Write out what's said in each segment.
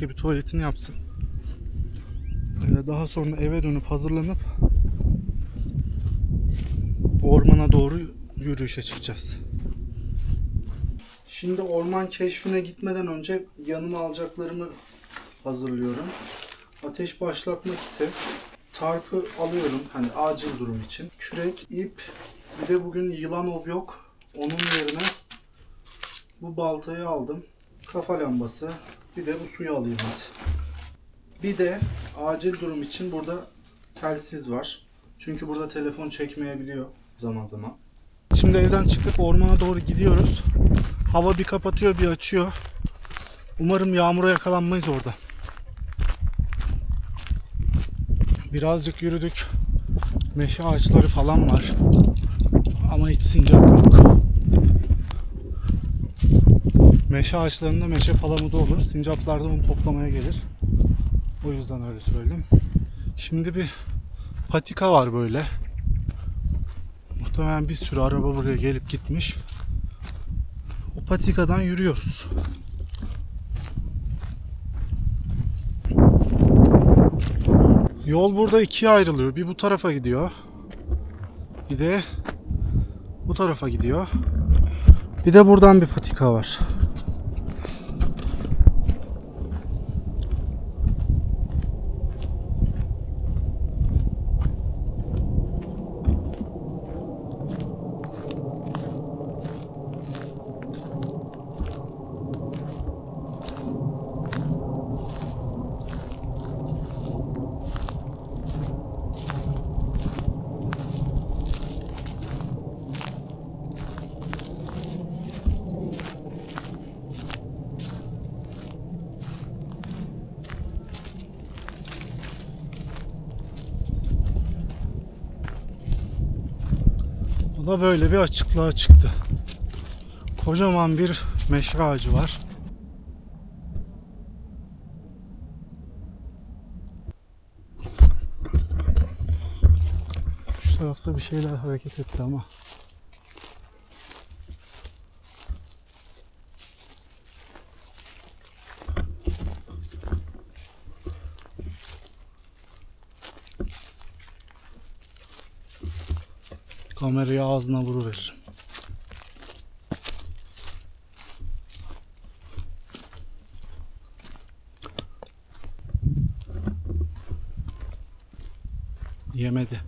Bir tuvaletini yapsın. Ee, Daha sonra eve dönüp hazırlanıp ormana doğru yürüyüşe çıkacağız. Şimdi orman keşfine gitmeden önce yanıma alacaklarımı hazırlıyorum. Ateş başlatma kiti, tarpı alıyorum hani acil durum için. Kürek, ip, bir de bugün yılan ov yok. Onun yerine bu baltayı aldım. Kafa lambası, bir de bu suyu alayım hadi. Bir de acil durum için burada telsiz var. Çünkü burada telefon çekmeyebiliyor zaman zaman. Şimdi evden çıktık ormana doğru gidiyoruz. Hava bir kapatıyor bir açıyor. Umarım yağmura yakalanmayız orada. Birazcık yürüdük. Meşe ağaçları falan var. Ama hiç sincap yok. Meşe ağaçlarında meşe palamudu olur. Sincaplar da onu toplamaya gelir. O yüzden öyle söyledim. Şimdi bir patika var böyle. Muhtemelen bir sürü araba buraya gelip gitmiş. O patikadan yürüyoruz. Yol burada ikiye ayrılıyor. Bir bu tarafa gidiyor. Bir de bu tarafa gidiyor. Bir de buradan bir patika var. Bu da böyle bir açıklığa çıktı. Kocaman bir meşe ağacı var. Şu tarafta bir şeyler hareket etti ama. Kamerayı ağzına vuruverir. Yemedi.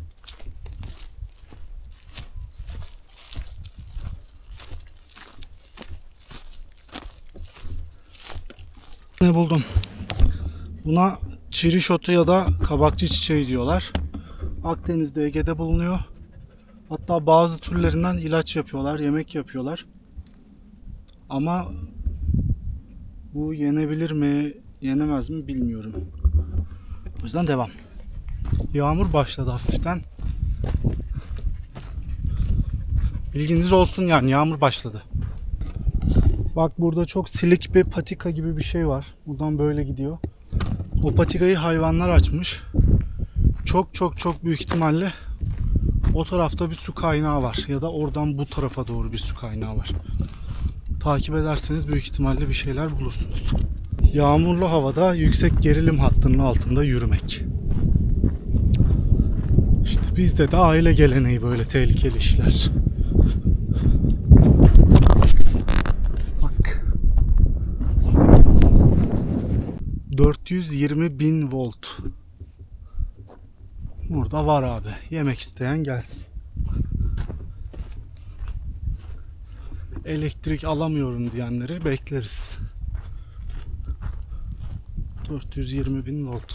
Ne buldum? Buna çirişotu ya da kabakçı çiçeği diyorlar. Akdeniz'de, Ege'de bulunuyor. Hatta bazı türlerinden ilaç yapıyorlar, yemek yapıyorlar. Ama bu yenebilir mi, yenemez mi bilmiyorum. O yüzden devam. Yağmur başladı hafiften. Bilginiz olsun yani yağmur başladı. Bak burada çok silik bir patika gibi bir şey var. Buradan böyle gidiyor. O patikayı hayvanlar açmış. Çok çok çok büyük ihtimalle o tarafta bir su kaynağı var ya da oradan bu tarafa doğru bir su kaynağı var. Takip ederseniz büyük ihtimalle bir şeyler bulursunuz. Yağmurlu havada yüksek gerilim hattının altında yürümek. İşte bizde de aile geleneği böyle tehlikeli işler. Bak. 420 bin volt. Burada var abi. Yemek isteyen gelsin. Elektrik alamıyorum diyenleri bekleriz. 420 bin volt.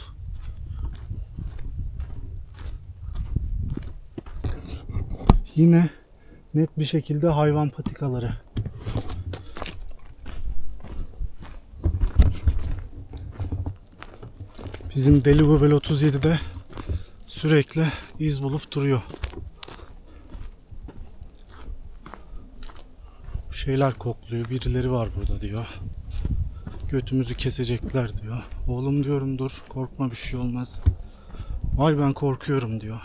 Yine net bir şekilde hayvan patikaları. Bizim Deli Gobel 37'de sürekli iz bulup duruyor. Şeyler kokluyor. Birileri var burada diyor. Götümüzü kesecekler diyor. Oğlum diyorum dur korkma bir şey olmaz. Vay ben korkuyorum diyor.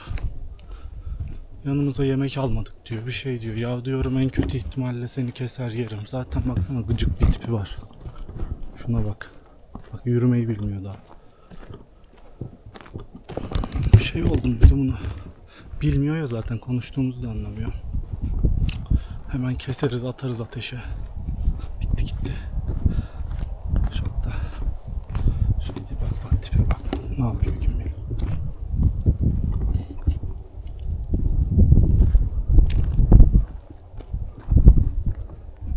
Yanımıza yemek almadık diyor. Bir şey diyor. Ya diyorum en kötü ihtimalle seni keser yerim. Zaten baksana gıcık bir tipi var. Şuna bak. Bak yürümeyi bilmiyor daha. Şey oldum bir de bunu. Bilmiyor ya zaten konuştuğumuzu da anlamıyor. Hemen keseriz atarız ateşe. Bitti gitti. Çok da şey değil, bak bak tipe bak. Ne yapıyor kim bilir.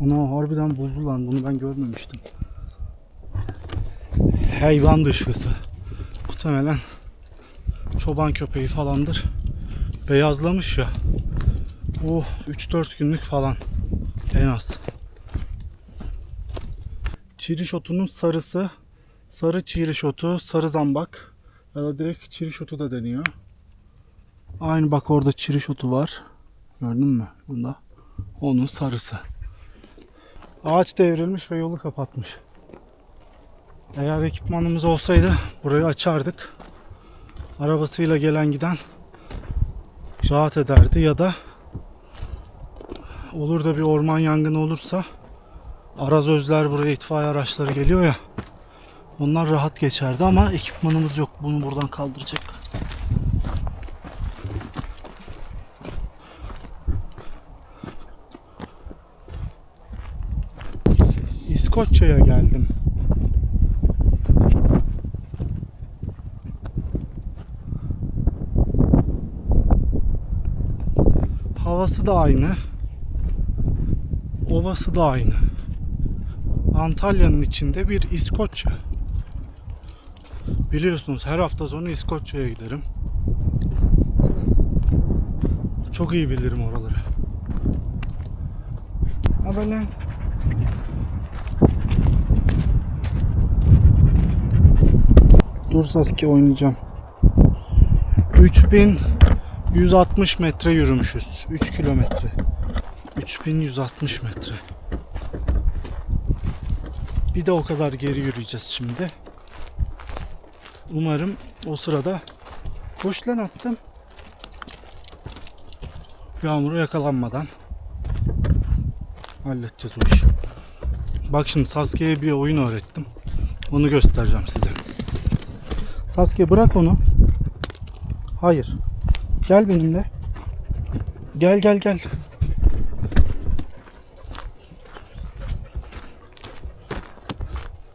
Ana harbiden buldu lan bunu ben görmemiştim. Hayvan dışkısı. Muhtemelen çoban köpeği falandır. Beyazlamış ya. Oh 3-4 günlük falan en az. Çiriş otunun sarısı, sarı çiriş otu, sarı zambak ya da direkt çiriş otu da deniyor. Aynı bak orada çiriş otu var. Gördün mü? Bunda. Onun sarısı. Ağaç devrilmiş ve yolu kapatmış. Eğer ekipmanımız olsaydı burayı açardık. Arabasıyla gelen giden rahat ederdi ya da olur da bir orman yangını olursa arazözler buraya itfaiye araçları geliyor ya onlar rahat geçerdi ama ekipmanımız yok bunu buradan kaldıracak. İskoçya'ya geldim. Havası da aynı. Ovası da aynı. Antalya'nın içinde bir İskoçya. Biliyorsunuz her hafta sonu İskoçya'ya giderim. Çok iyi bilirim oraları. Ha böyle Dur Sasuke oynayacağım. 3160 metre yürümüşüz. 3 kilometre. 3160 metre. Bir de o kadar geri yürüyeceğiz şimdi. Umarım o sırada koş lan attım. Yağmura yakalanmadan halledeceğiz o işi. Bak şimdi Sasuke'ye bir oyun öğrettim. Onu göstereceğim size. Sasuke bırak onu. Hayır. Gel benimle. Gel gel gel.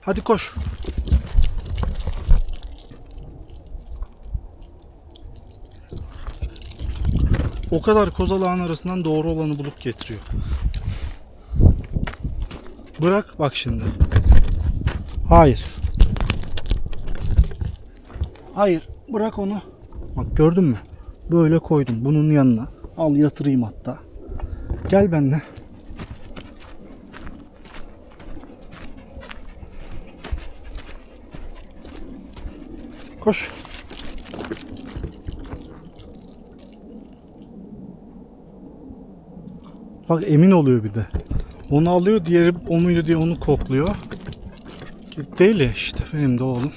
Hadi koş. O kadar kozalağın arasından doğru olanı bulup getiriyor. Bırak bak şimdi. Hayır. Hayır. Bırak onu. Bak gördün mü? Böyle koydum bunun yanına. Al yatırayım hatta. Gel benimle. Koş. Bak emin oluyor bir de. Onu alıyor diğeri o diye onu kokluyor. Deli işte benim de oğlum.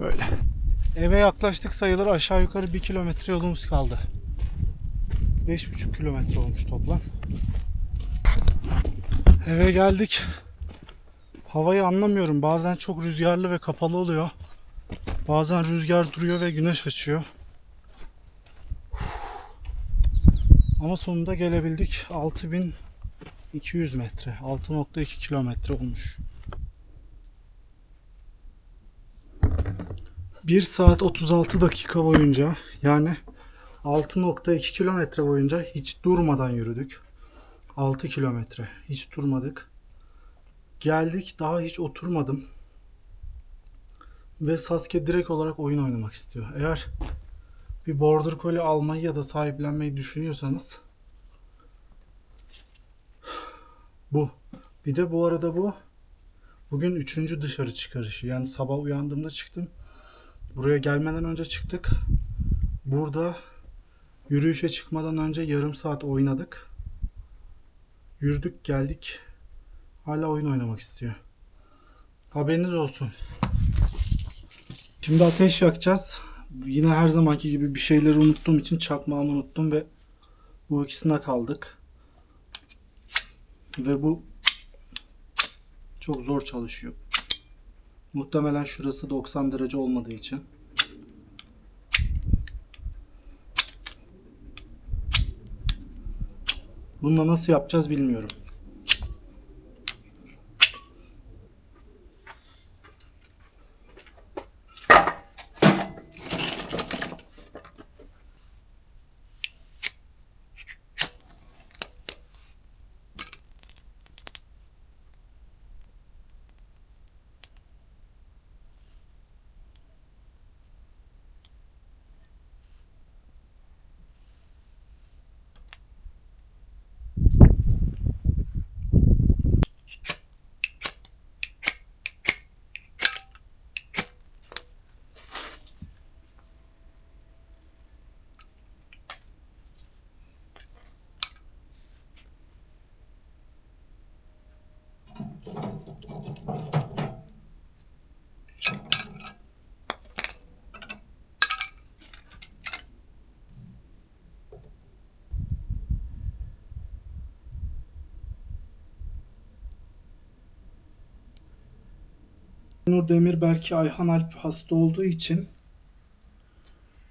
Böyle. Eve yaklaştık sayılır aşağı yukarı bir kilometre yolumuz kaldı. 5,5 kilometre olmuş toplam. Eve geldik. Havayı anlamıyorum. Bazen çok rüzgarlı ve kapalı oluyor. Bazen rüzgar duruyor ve güneş açıyor. Ama sonunda gelebildik. 6200 metre. 6.2 kilometre olmuş. 1 saat 36 dakika boyunca yani 6.2 kilometre boyunca hiç durmadan yürüdük. 6 kilometre hiç durmadık. Geldik daha hiç oturmadım. Ve Sasuke direkt olarak oyun oynamak istiyor. Eğer bir Border Collie almayı ya da sahiplenmeyi düşünüyorsanız bu. Bir de bu arada bu bugün üçüncü dışarı çıkarışı. Yani sabah uyandığımda çıktım. Buraya gelmeden önce çıktık. Burada yürüyüşe çıkmadan önce yarım saat oynadık. Yürüdük geldik. Hala oyun oynamak istiyor. Haberiniz olsun. Şimdi ateş yakacağız. Yine her zamanki gibi bir şeyleri unuttuğum için çakmağımı unuttum ve bu ikisine kaldık. Ve bu çok zor çalışıyor. Muhtemelen şurası 90 derece olmadığı için. Bununla nasıl yapacağız bilmiyorum. Nur Demir belki Ayhan Alp hasta olduğu için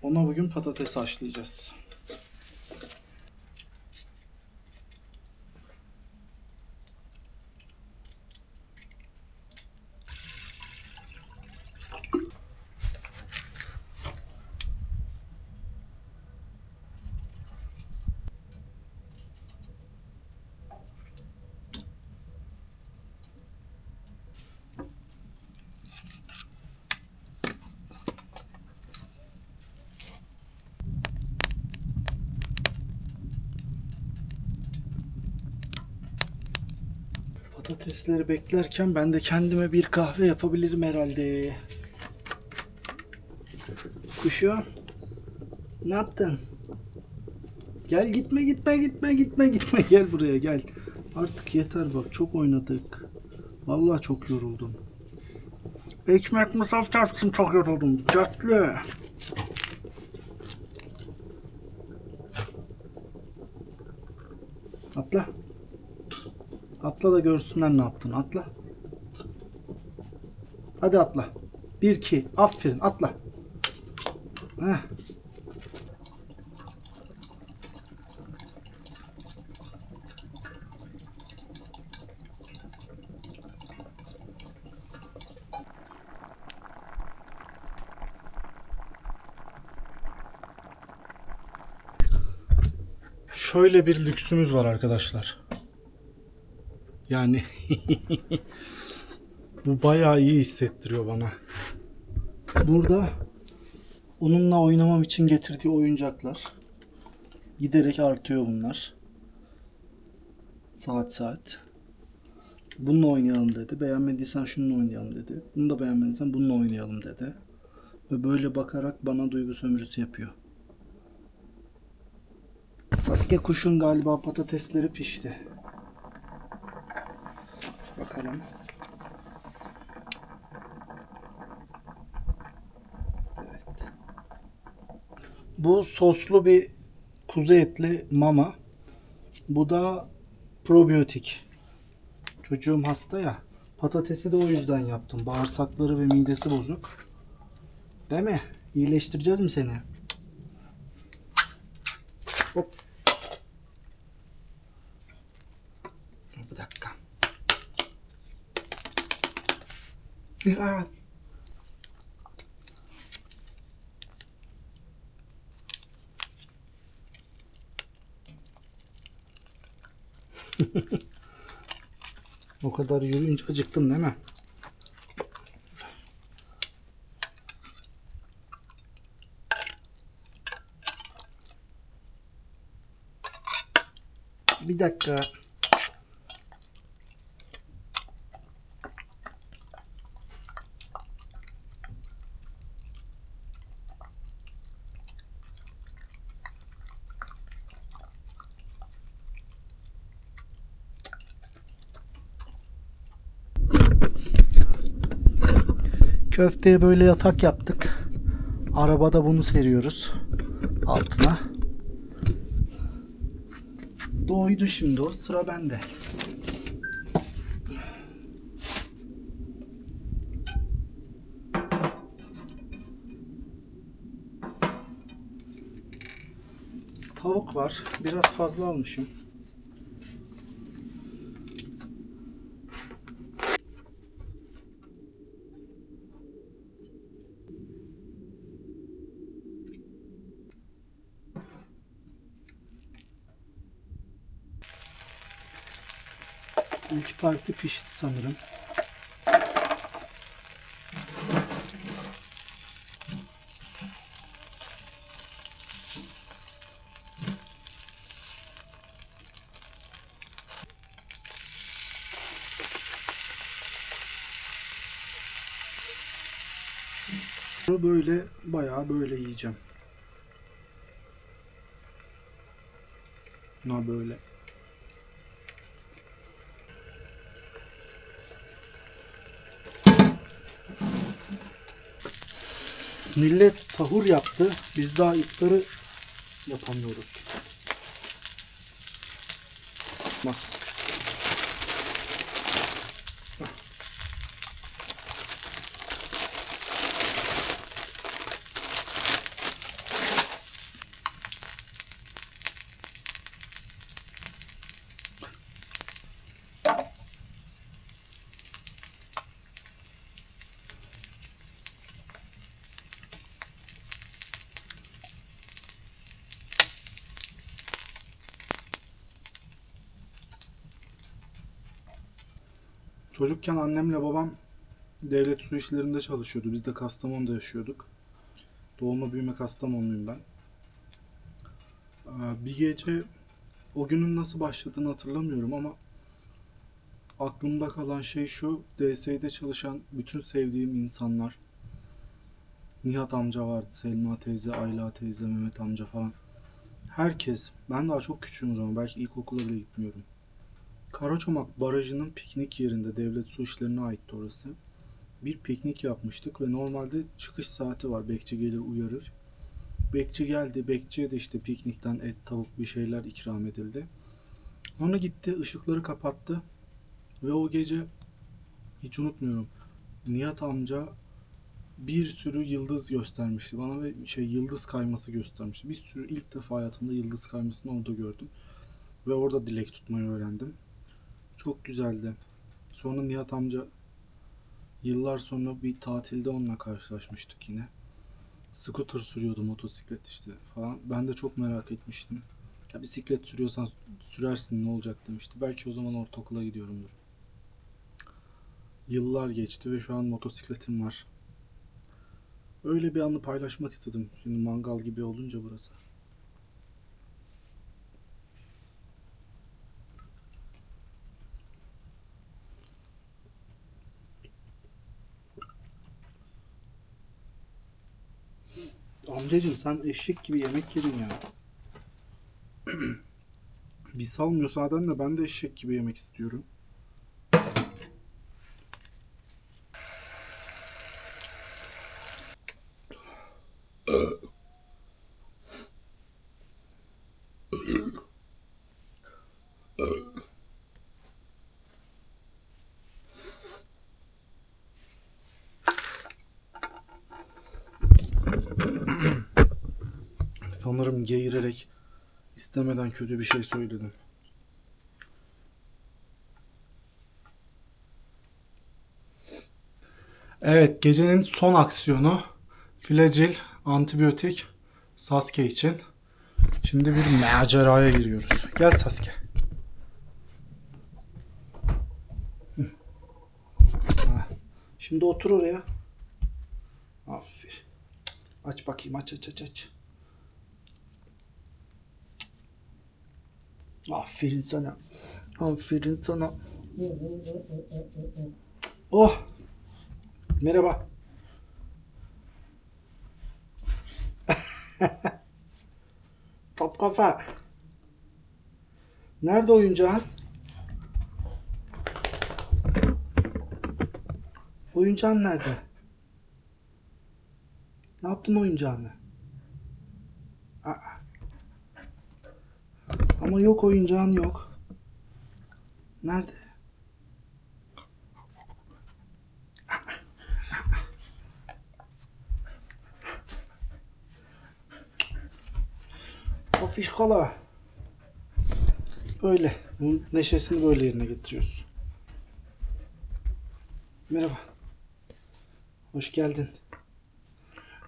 ona bugün patates haşlayacağız. Patatesleri beklerken ben de kendime bir kahve yapabilirim herhalde. Kuşu. Ne yaptın? Gel gitme gitme gitme gitme gitme gel buraya gel. Artık yeter bak çok oynadık. Vallahi çok yoruldum. Ekmek musaf çarpsın çok yoruldum. Catlı. Atla. Atla da görsünler ne yaptın. Atla. Hadi atla. Bir iki. Aferin atla. Heh. Şöyle bir lüksümüz var arkadaşlar. Yani bu bayağı iyi hissettiriyor bana. Burada onunla oynamam için getirdiği oyuncaklar. Giderek artıyor bunlar. Saat saat. Bununla oynayalım dedi. Beğenmediysen şununla oynayalım dedi. Bunu da beğenmediysen bununla oynayalım dedi. Ve böyle bakarak bana duygu sömürüsü yapıyor. Sasuke kuşun galiba patatesleri pişti. Bakalım. Evet. Bu soslu bir kuzu etli mama. Bu da probiyotik. Çocuğum hasta ya. Patatesi de o yüzden yaptım. Bağırsakları ve midesi bozuk. Değil mi? İyileştireceğiz mi seni? Hop. Bir dakika. Ya. o kadar yürüyünce acıktın değil mi? Bir dakika. Köfteye böyle yatak yaptık. Arabada bunu seriyoruz altına. Doydu şimdi o. Sıra bende. Tavuk var. Biraz fazla almışım. İlk parti pişti sanırım. Böyle bayağı böyle yiyeceğim. Na böyle. Millet sahur yaptı. Biz daha iftarı yapamıyoruz. Mas. Çocukken annemle babam devlet su işlerinde çalışıyordu. Biz de Kastamonu'da yaşıyorduk. Doğma büyüme Kastamonluyum ben. Ee, Bir gece o günün nasıl başladığını hatırlamıyorum ama aklımda kalan şey şu. DSİ'de çalışan bütün sevdiğim insanlar. Nihat amca vardı, Selma teyze, Ayla teyze, Mehmet amca falan. Herkes, ben daha çok küçüğüm o zaman, belki ilkokula bile gitmiyorum. Karaçomak Barajı'nın piknik yerinde devlet su işlerine aitti orası. Bir piknik yapmıştık ve normalde çıkış saati var. Bekçi gelir uyarır. Bekçi geldi. Bekçiye de işte piknikten et, tavuk bir şeyler ikram edildi. Sonra gitti, ışıkları kapattı. Ve o gece hiç unutmuyorum. Nihat amca bir sürü yıldız göstermişti bana ve şey yıldız kayması göstermişti. Bir sürü ilk defa hayatımda yıldız kaymasını orada gördüm. Ve orada dilek tutmayı öğrendim. Çok güzeldi. Sonra Nihat amca yıllar sonra bir tatilde onunla karşılaşmıştık yine. Scooter sürüyordu motosiklet işte falan. Ben de çok merak etmiştim. Ya bisiklet sürüyorsan sürersin ne olacak demişti. Belki o zaman ortaokula gidiyorumdur. Yıllar geçti ve şu an motosikletim var. Öyle bir anı paylaşmak istedim. Şimdi mangal gibi olunca burası. Amcacım sen eşek gibi yemek yedin ya. bir sal müsaadenle ben de eşek gibi yemek istiyorum. Sanırım geğirerek istemeden kötü bir şey söyledim. Evet, gecenin son aksiyonu Flagyl antibiyotik Sasuke için. Şimdi bir maceraya giriyoruz. Gel Sasuke. Şimdi otur oraya. Aferin. Aç bakayım aç aç aç aç. Aferin sana. Aferin sana. Oh. Merhaba. Top kafa. Nerede oyuncağın? Oyuncağın nerede? yaptın oyuncağını? Aa. Ama yok oyuncağın yok. Nerede? O fişkola. Böyle. Bunun neşesini böyle yerine getiriyoruz. Merhaba. Hoş geldin.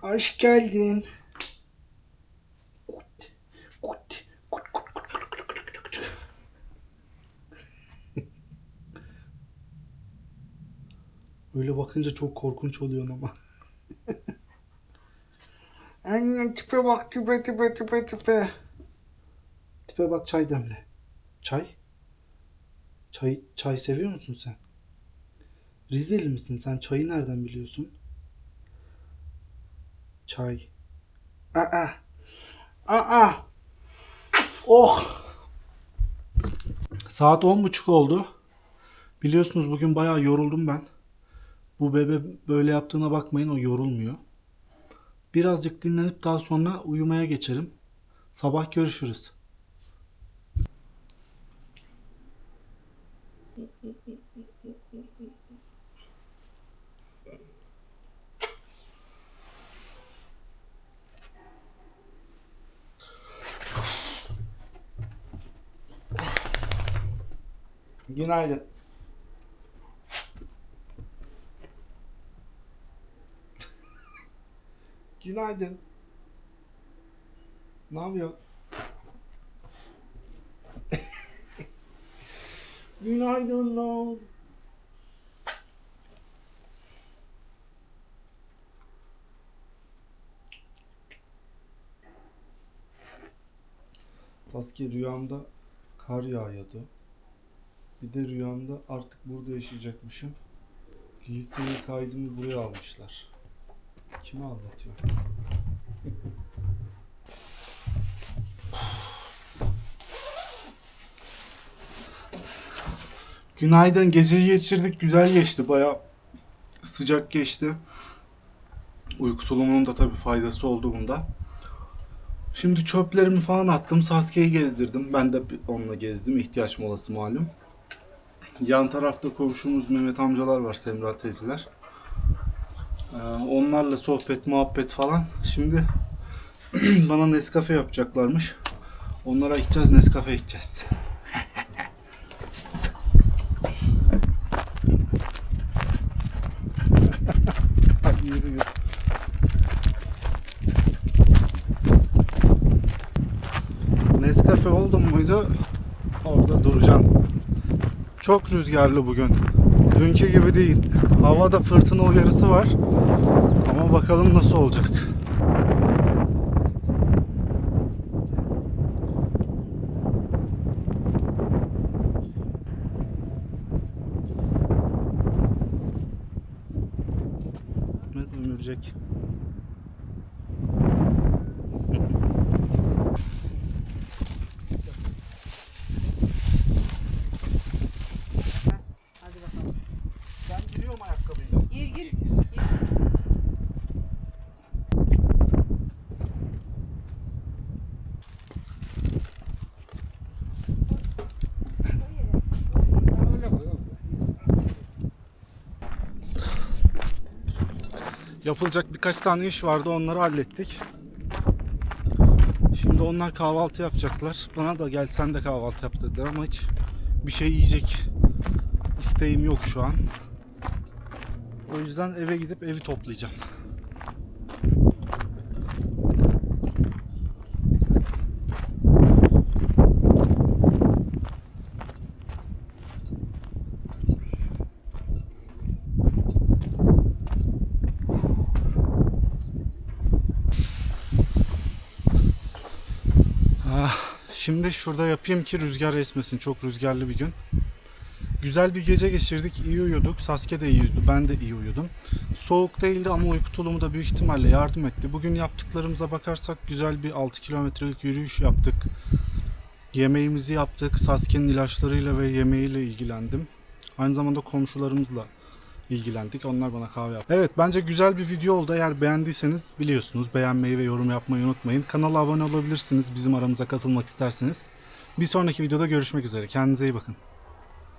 Hoş geldin. Öyle bakınca çok korkunç oluyorsun ama. Anne tipe bak tipe tipe tipe tipe. Tipe bak çay demle. Çay? Çay, çay seviyor musun sen? Rizeli misin sen? Çayı nereden biliyorsun? Çay. Aa. Aa. Oh. Saat on buçuk oldu. Biliyorsunuz bugün bayağı yoruldum ben. Bu bebe böyle yaptığına bakmayın o yorulmuyor. Birazcık dinlenip daha sonra uyumaya geçerim. Sabah görüşürüz. Günaydın. Günaydın. Ne yapıyor? Günaydın lan. Sasuke rüyamda kar yağıyordu. Bir de rüyamda artık burada yaşayacakmışım. Liseye kaydımı buraya almışlar. Kime anlatıyor? Günaydın. Geceyi geçirdik. Güzel geçti. Baya sıcak geçti. Uyku tulumunun da tabii faydası oldu bunda. Şimdi çöplerimi falan attım. Sasuke'yi gezdirdim. Ben de onunla gezdim. İhtiyaç molası malum. Yan tarafta komşumuz Mehmet amcalar var. Semra teyzeler. Ee, onlarla sohbet, muhabbet falan. Şimdi bana Nescafe yapacaklarmış. Onlara gideceğiz, Nescafe içeceğiz. Nescafe oldum muydu orada duracaksın. Çok rüzgarlı bugün. Dünkü gibi değil. Havada fırtına uyarısı var. Ama bakalım nasıl olacak. Yapılacak birkaç tane iş vardı onları hallettik. Şimdi onlar kahvaltı yapacaklar. Bana da gel sen de kahvaltı yap dediler ama hiç bir şey yiyecek isteğim yok şu an. O yüzden eve gidip evi toplayacağım. Şimdi şurada yapayım ki rüzgar esmesin. Çok rüzgarlı bir gün. Güzel bir gece geçirdik. iyi uyuduk. Sasuke de iyi uyudu. Ben de iyi uyudum. Soğuk değildi ama uyku tulumu da büyük ihtimalle yardım etti. Bugün yaptıklarımıza bakarsak güzel bir 6 kilometrelik yürüyüş yaptık. Yemeğimizi yaptık. Sasuke'nin ilaçlarıyla ve yemeğiyle ilgilendim. Aynı zamanda komşularımızla ilgilendik. Onlar bana kahve yaptı. Evet bence güzel bir video oldu. Eğer beğendiyseniz biliyorsunuz beğenmeyi ve yorum yapmayı unutmayın. Kanala abone olabilirsiniz bizim aramıza katılmak isterseniz. Bir sonraki videoda görüşmek üzere. Kendinize iyi bakın.